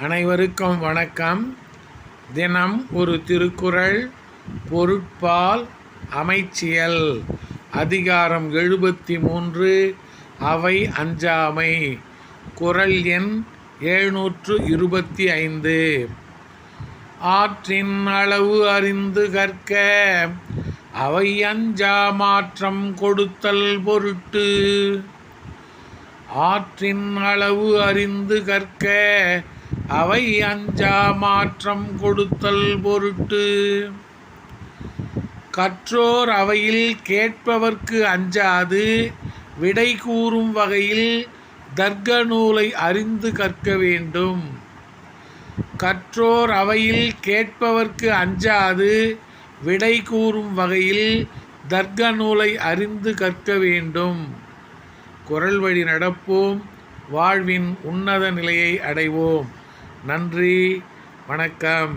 அனைவருக்கும் வணக்கம். தினம் ஒரு திருக்குறள் பொருட்பால் அமைச்சியல். அதிகாரம் எழுபத்தி மூன்று அவை அஞ்சாமை. குறள் எண் எழுநூற்று இருபத்தி ஐந்து. ஆற்றின் அளவு அறிந்து கற்க அவை அஞ்சா மாற்றம் கொடுத்தல் பொருட்டு. ஆற்றின் அளவு அறிந்து கற்க அவை அஞ்சா மாற்றம் கொடுத்தல் பொருட்டு. கற்றோர் அவையில் கேட்பவர்க்கு அஞ்சாது விடை கூறும் வகையில் தர்க்க நூலை அறிந்து கற்க வேண்டும். கற்றோர் அவையில் கேட்பவர்க்கு அஞ்சாது விடை கூறும் வகையில் தர்க்க நூலை அறிந்து கற்க வேண்டும். குரல் வழி நடப்போம். வாழ்வின் உன்னத நிலையை அடைவோம். நன்றி வணக்கம்.